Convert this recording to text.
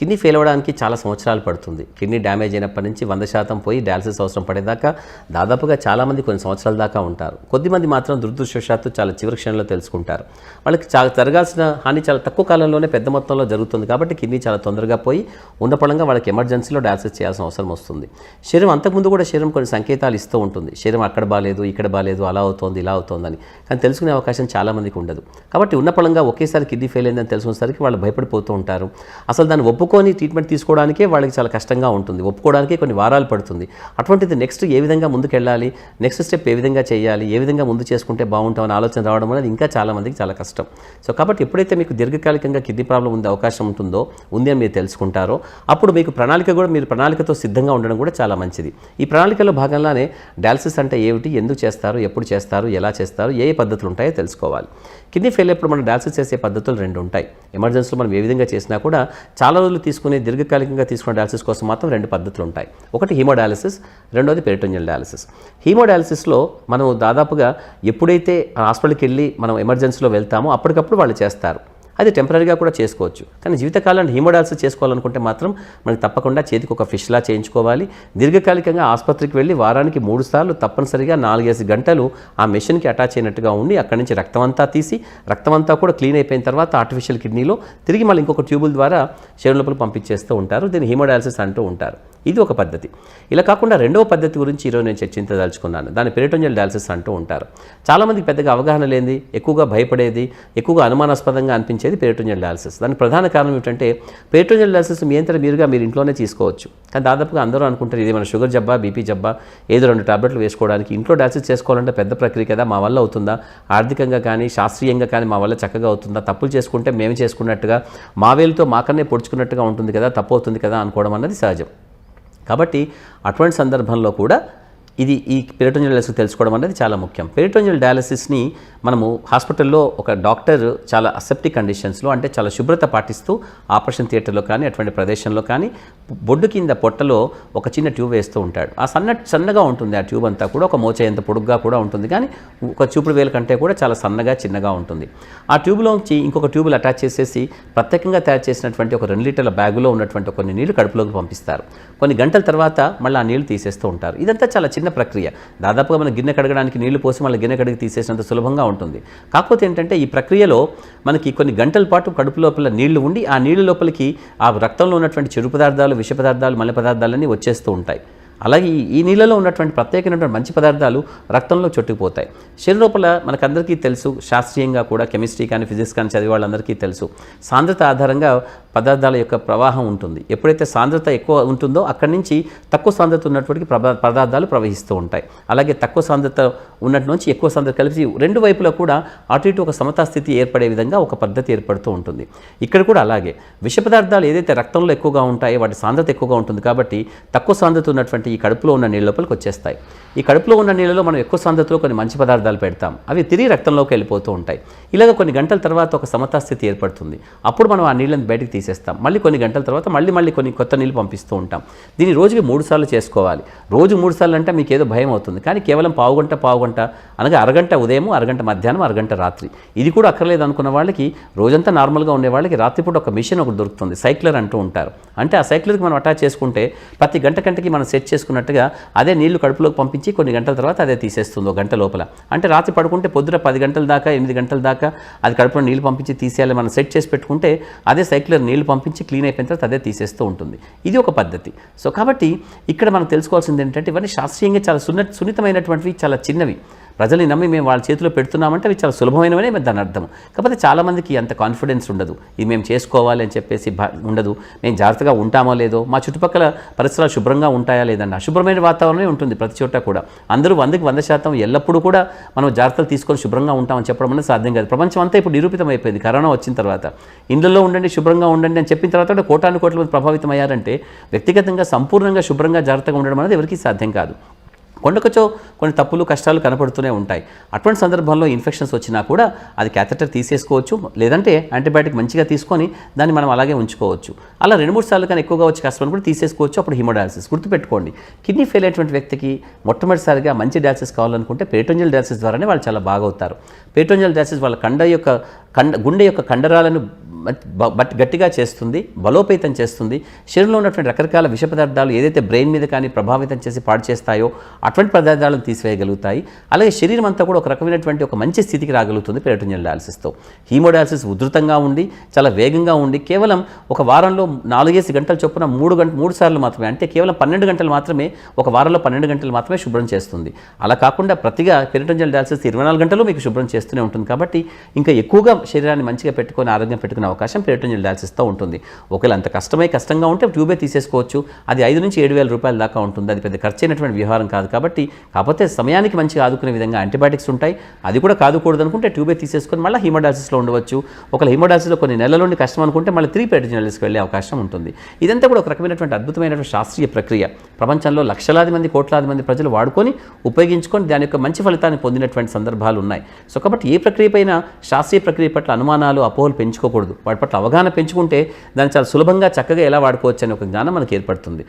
Kidney fail అవ్వడానికి చాలా సంవత్సరాలు పడుతుంది. కిడ్నీ డ్యామేజ్ అయినప్పటి నుంచి వంద శాతం పోయి డయాలసిస్ అవసరం పడేదాకా దాదాపుగా చాలామంది కొన్ని సంవత్సరాల దాకా ఉంటారు. కొద్దిమంది మాత్రం దురదృష్టవశాత్తు చాలా చివరి క్షణంలో తెలుసుకుంటారు. వాళ్ళకి చాలా జరగాల్సిన హాని చాలా తక్కువ కాలంలోనే పెద్ద మొత్తంలో జరుగుతుంది కాబట్టి కిడ్నీ చాలా తొందరగా పోయి ఉన్న పడంగా వాళ్ళకి ఎమర్జెన్సీలో డయాలసిస్ చేయాల్సిన అవసరం వస్తుంది. శరీరం అంతకుముందు కూడా శరీరం కొన్ని సంకేతాలు ఇస్తూ ఉంటుంది. శరీరం అక్కడ బాగాలేదు ఇక్కడ బాగాలేదు అలా అవుతోంది ఇలా అవుతోందని. కానీ తెలుసుకునే అవకాశం చాలామందికి ఉండదు. కాబట్టి ఉన్న పడంగా ఒకేసారి కిడ్నీ ఫెయిల్ అయిందని తెలుసుకునేసరికి వాళ్ళు భయపడిపోతూ ఉంటారు. అసలు దాన్ని ఒప్పుకొని ట్రీట్మెంట్ తీసుకోవడానికే వాళ్ళకి చాలా కష్టంగా ఉంటుంది. ఒప్పుకోవడానికే కొన్ని వారాలు పడుతుంది. అటువంటిది నెక్స్ట్ ఏ విధంగా ముందుకెళ్ళాలి? నెక్స్ట్ స్టెప్ ఏ విధంగా చేయాలి? ఏ విధంగా ముందు చేసుకుంటే బాగుంటామని ఆలోచన రావడం అనేది ఇంకా చాలామందికి చాలా కష్టం. సో కాబట్టి ఎప్పుడైతే మీకు దీర్ఘకాలికంగా కిడ్నీ ప్రాబ్లం ఉండే అవకాశం ఉంటుందో ఉంది అని మీరు తెలుసుకుంటారో అప్పుడు మీకు ప్రణాళిక కూడా మీరు ప్రణాళికతో సిద్ధంగా ఉండడం కూడా చాలా మంచిది. ఈ ప్రణాళికలో భాగంగానే డయాలసిస్ అంటే ఏమిటి? ఎందుకు చేస్తారు? ఎప్పుడు చేస్తారు? ఎలా చేస్తారు? ఏ ఏ పద్ధతులు ఉంటాయో తెలుసుకోవాలి. కిడ్నీ ఫెయిల్ అయినప్పుడు మనం డయాలసిస్ చేసే పద్ధతులు రెండు ఉంటాయి. ఎమర్జెన్సీలో మనం ఏ విధంగా చేసినా కూడా చాలా రోజులు తీసుకునే దీర్ఘకాలికంగా తీసుకునే డయాలసిస్ కోసం మాత్రం రెండు పద్ధతులు ఉంటాయి. ఒకటి హీమోడయాలసిస్ రెండోది పెరిటోనియల్ డయాలసిస్ హీమోడయాలసిస్లో మనం దాదాపుగా ఎప్పుడైతే హాస్పిటల్కి వెళ్ళి మనం ఎమర్జెన్సీలో వెళ్తామో అప్పటికప్పుడు వాళ్ళు చేస్తారు. అది టెంపరీగా కూడా చేసుకోవచ్చు. కానీ జీవితకాలాన్ని హీమోడాల్సిస్ చేసుకోవాలనుకుంటే మాత్రం మనకి తప్పకుండా చేతికి ఒక ఫిష్లా చేయించుకోవాలి. దీర్ఘకాలికంగా ఆసుపత్రికి వెళ్ళి వారానికి మూడు సార్లు తప్పనిసరిగా నాలుగేసి గంటలు ఆ మెషిన్కి అటాచ్ అయినట్టుగా ఉండి అక్కడి నుంచి రక్తం అంతా తీసి రక్తం అంతా కూడా క్లీన్ అయిపోయిన తర్వాత ఆర్టిఫిషియల్ కిడ్నీలో తిరిగి మళ్ళీ ఇంకొక ట్యూబుల్ ద్వారా శరీరం లోపల పంపించేస్తూ ఉంటారు. దీన్ని హీమోడాలసిస్ అంటూ ఉంటారు. ఇది ఒక పద్ధతి. ఇలా కాకుండా రెండవ పద్ధతి గురించి ఈరోజు నేను చర్చించదలుచుకున్నాను. దాని పెరిటోనియల్ డయాలసిస్ అంటూ ఉంటారు. చాలామందికి పెద్దగా అవగాహన లేనిది ఎక్కువగా భయపడేది ఎక్కువగా అనుమానాస్పదంగా అనిపించేది పెరిటోనియల్ డయాలసిస్ దాని ప్రధాన కారణం ఏంటంటే పెరిటోనియల్ డయాలసిస్ మీ మీరుగా మీరు ఇంట్లోనే తీసుకోవచ్చు కానీ దాదాపుగా అందరూ అనుకుంటారు ఇది మన షుగర్ జబ్బా బీపీ జబ్బా ఏదో రెండు టాబ్లెట్లు వేసుకోవడానికి ఇంట్లో డయాలసిస్ చేసుకోవాలంటే పెద్ద ప్రక్రియ కదా మా వల్ల అవుతుందా? ఆర్థికంగా కానీ శాస్త్రీయంగా కానీ మా వల్ల చక్కగా అవుతుందా? తప్పులు చేసుకుంటే మేము చేసుకున్నట్టుగా మా వేలుతో మాకన్నే పొడుచుకున్నట్టుగా ఉంటుంది కదా తప్పు అవుతుంది కదా అనుకోవడం అన్నది సహజం. కాబట్టి అటువంటి సందర్భంలో కూడా ఇది ఈ పెరిటోనియల్ డయాలసిస్ తెలుసుకోవడం అనేది చాలా ముఖ్యం. పెరిటోనియల్ డయాలసిస్ని మనము హాస్పిటల్లో ఒక డాక్టర్ చాలా అసెప్టిక్ కండిషన్స్లో అంటే చాలా శుభ్రత పాటిస్తూ ఆపరేషన్ థియేటర్లో కానీ అటువంటి ప్రదేశంలో కానీ బొడ్డు కింద పొట్టలో ఒక చిన్న ట్యూబ్ వేస్తూ ఉంటాడు. ఆ సన్న సన్నగా ఉంటుంది ఆ ట్యూబ్ అంతా కూడా ఒక మోచేంత పొడుగ్గా కూడా ఉంటుంది. కానీ ఒక చూపుడు వేలు కంటే కూడా చాలా సన్నగా చిన్నగా ఉంటుంది. ఆ ట్యూబ్లోంచి ఇంకొక ట్యూబులు అటాచ్ చేసేసి ప్రత్యేకంగా తయారు చేసినటువంటి ఒక రెండు లీటర్ల బ్యాగులో ఉన్నటువంటి కొన్ని నీళ్ళు కడుపులోకి పంపిస్తారు. కొన్ని గంటల తర్వాత మళ్ళీ ఆ నీళ్ళు తీసేస్తూ ఉంటారు. ఇదంతా చాలా చిన్న ప్రక్రియ. దాదాపుగా మన గిన్నె కడగడానికి నీళ్ళు పోసి మళ్ళీ గిన్నె కడిగి తీసేసినంత సులభంగా ఉంటుంది. కాకపోతే ఏంటంటే ఈ ప్రక్రియలో మనకి కొన్ని గంటల పాటు కడుపు లోపల నీళ్ళు ఉండి ఆ నీళ్ళు లోపలికి ఆ రక్తంలో ఉన్నటువంటి చెడు పదార్థాలు విష పదార్థాలు మల పదార్థాలన్నీ వచ్చేస్తూ ఉంటాయి. అలాగే ఈ- నీళ్ళలో ఉన్నటువంటి ప్రత్యేకమైనటువంటి మంచి పదార్థాలు రక్తంలో చుట్టుకుపోతాయి. శరీరం మనకందరికీ తెలుసు శాస్త్రీయంగా కూడా కెమిస్ట్రీ కానీ ఫిజిక్స్ కానీ చదివే వాళ్ళందరికీ తెలుసు. సాంద్రత ఆధారంగా పదార్థాల యొక్క ప్రవాహం ఉంటుంది. ఎప్పుడైతే సాంద్రత ఎక్కువ ఉంటుందో అక్కడి నుంచి తక్కువ సాంద్రత ఉన్నటువంటి పదార్థాలు ప్రవహిస్తూ ఉంటాయి. అలాగే తక్కువ సాంద్రత ఉన్నట్టు నుంచి ఎక్కువ సాంద్రత కలిసి రెండు వైపులా కూడా అటు ఇటు ఒక సమతా స్థితి ఏర్పడే విధంగా ఒక పద్ధతి ఏర్పడుతూ ఉంటుంది. ఇక్కడ కూడా అలాగే విష పదార్థాలు ఏదైతే రక్తంలో ఎక్కువగా ఉంటాయో వాటి సాంద్రత ఎక్కువగా ఉంటుంది కాబట్టి తక్కువ సాంద్రత ఉన్నటువంటి ఈ కడుపులో ఉన్న నీళ్ళ లోపలికి వచ్చేస్తాయి. ఈ కడుపులో ఉన్న నీళ్ళలో మనం ఎక్కువ సాంద్రతలో కొన్ని మంచి పదార్థాలు పెడతాం. అవి తిరిగి రక్తంలోకి వెళ్ళిపోతూ ఉంటాయి. ఇలాగ కొన్ని గంటల తర్వాత ఒక సమతా స్థితి ఏర్పడుతుంది. అప్పుడు మనం ఆ నీళ్ళని బయటికి తీసేస్తాం. మళ్ళీ కొన్ని గంటల తర్వాత మళ్ళీ మళ్ళీ కొన్ని కొత్త నీళ్ళు పంపిస్తూ ఉంటాం. దీన్ని రోజుకి మూడు సార్లు చేసుకోవాలి. రోజు మూడు సార్లు అంటే మీకు ఏదో భయం అవుతుంది. కానీ కేవలం పావు గంట పావు గంట అనగా అరగంట ఉదయం అరగంట మధ్యాహ్నం అరగంట రాత్రి. ఇది కూడా అక్కర్లేదు అనుకున్న వాళ్ళకి రోజంతా నార్మల్గా ఉండే వాళ్ళకి రాత్రిపూట ఒక మిషన్ ఒకటి దొరుకుతుంది. సైక్లర్ అంటూ ఉంటారు. అంటే ఆ సైక్లర్కి మనం అటాచ్ చేసుకుంటే ప్రతి గంట గంటకి మనం సెట్ చేసుకున్నట్టుగా అదే నీళ్ళు కడుపులోకి పంపించి కొన్ని గంటల తర్వాత అదే తీసేస్తుంది ఒక గంట లోపల. అంటే రాత్రి పడుకుంటే పొద్దున పది గంటల దాకా ఎనిమిది గంటల దాకా అది కడుపులో నీళ్ళు పంపించి తీసేయాలి మనం సెట్ చేసి పెట్టుకుంటే అదే సైక్లర్ నీళ్ళు పంపించి క్లీన్ అయిపోయిన తర్వాత అదే తీసేస్తూ ఉంటుంది. ఇది ఒక పద్ధతి. సో కాబట్టి ఇక్కడ మనం తెలుసుకోవాల్సింది ఏంటంటే ఇవన్నీ శాస్త్రీయంగా చాలా సున్న సున్నితమైనటువంటివి చాలా చిన్నవి. ప్రజల్ని నమ్మి మేము వాళ్ళ చేతిలో పెడుతున్నామంటే అవి చాలా సులభమైనవనే దాని అర్థం. కాకపోతే చాలామందికి అంత కాన్ఫిడెన్స్ ఉండదు. ఇది మేము చేసుకోవాలి అని చెప్పేసి ఉండదు. మేము జాగ్రత్తగా ఉంటామో లేదో మా చుట్టుపక్కల పరిసరాలు శుభ్రంగా ఉంటాయా లేదండి అశుభ్రమైన వాతావరణమే ఉంటుంది ప్రతి చోట కూడా. అందరూ వందకి వంద శాతం ఎల్లప్పుడూ కూడా మనం జాగ్రత్తలు తీసుకొని శుభ్రంగా ఉంటామని చెప్పడం అనేది సాధ్యం కాదు. ప్రపంచం అంతా ఇప్పుడు నిరూపితం అయిపోయింది కరోనా వచ్చిన తర్వాత. ఇండ్లలో ఉండండి శుభ్రంగా ఉండండి అని చెప్పిన తర్వాత కూడా కోటాను కోట్ల మంది ప్రభావితం అయ్యారంటే వ్యక్తిగతంగా సంపూర్ణంగా శుభ్రంగా జాగ్రత్తగా ఉండడం అనేది ఎవరికీ సాధ్యం కాదు. కొండకొచ్చో కొన్ని తప్పులు కష్టాలు కనపడుతూనే ఉంటాయి. అటువంటి సందర్భంలో ఇన్ఫెక్షన్స్ వచ్చినా కూడా అది క్యాథెటర్ తీసేసుకోవచ్చు. లేదంటే యాంటీబయాటిక్ మంచిగా తీసుకొని దాన్ని మనం అలాగే ఉంచుకోవచ్చు. అలా రెండు మూడు సార్లు కానీ ఎక్కువగా వచ్చే కష్టం కూడా తీసేసుకోవచ్చు. అప్పుడు హిమోడాలసిస్ గుర్తుపెట్టుకోండి. కిడ్నీ ఫెయిల్ అయినటువంటి వ్యక్తికి మొట్టమొదటిసారిగా మంచి డయాలసిస్ కావాలనుకుంటే పేటోంజల్ డయాలసిస్ ద్వారానే వాళ్ళు చాలా బాగవుతారు పేటోంజల్ డయాలసిస్ వాళ్ళ కండ యొక్క కండ గుండె యొక్క కండరాలను బట్ గట్టిగా చేస్తుంది బలోపేతం చేస్తుంది. శరీరంలో ఉన్నటువంటి రకరకాల విష పదార్థాలు ఏదైతే బ్రెయిన్ మీద కానీ ప్రభావితం చేసి పాడు చేస్తాయో అటువంటి పదార్థాలను తీసివేయగలుగుతాయి. అలాగే శరీరం అంతా కూడా ఒక రకమైనటువంటి ఒక మంచి స్థితికి రాగలుగుతుంది పెరటోనియల్ డయాలసిస్తో హీమోడయాలసిస్ ఉధృతంగా ఉండి చాలా వేగంగా ఉండి కేవలం ఒక వారంలో నాలుగేసి గంటల చొప్పున మూడు గంట మూడు సార్లు మాత్రమే అంటే కేవలం పన్నెండు గంటలు మాత్రమే ఒక వారంలో పన్నెండు గంటలు మాత్రమే శుభ్రం చేస్తుంది. అలా కాకుండా ప్రతిగా పెరిటోనియల్ డయాలసిస్ ఇరవై నాలుగు గంటలు మీకు శుభ్రం చేస్తూనే ఉంటుంది. కాబట్టి ఇంకా ఎక్కువగా శరీరాన్ని మంచిగా పెట్టుకొని ఆరోగ్యం పెట్టుకునే అవకాశం పెరిటోనియల్ డయాలసిస్తో ఉంటుంది. ఒకవేళ అంత కష్టమై కష్టంగా ఉంటే ట్యూబే తీసేసుకోవచ్చు. అది ఐదు నుంచి ఏడు వేల రూపాయల దాకా ఉంటుంది. అది పెద్ద ఖర్చు అయినటువంటి వ్యవహారం కాదు కాబట్టి కాకపోతే సమయానికి మంచిగా ఆదుకునే విధంగా యాంటీబయాటిక్స్ ఉంటాయి. అది కూడా కాదుకూడదు అనుకుంటే ట్యూబే తీసేసుకొని మళ్ళీ హిమోడాసిస్లో ఉండవచ్చు. ఒకవేళ హిమోడాసిస్లో కొన్ని నెలలోని నుండి కష్టం అనుకుంటే మళ్ళీ త్రీ పెరిటోనియల్స్కి వెళ్ళే అవకాశం ఉంటుంది. ఇదంతా కూడా ఒక రకమైనటువంటి అద్భుతమైనటువంటి శాస్త్రీయ ప్రక్రియ. ప్రపంచంలో లక్షలాది మంది కోట్లాది మంది ప్రజలు వాడుకొని ఉపయోగించుకొని దాని యొక్క మంచి ఫలితాన్ని పొందినటువంటి సందర్భాలు ఉన్నాయి. సో కాబట్టి ఏ ప్రక్రియపైన శాస్త్రీయ ప్రక్రియ పట్ల అనుమానాలు అపోహలు పెంచుకోకూడదు. వాటి పట్ల అవగాహన పెంచుకుంటే దాన్ని చాలా సులభంగా చక్కగా ఎలా వాడుకోవచ్చు అనే ఒక జ్ఞానం మనకు ఏర్పడుతుంది.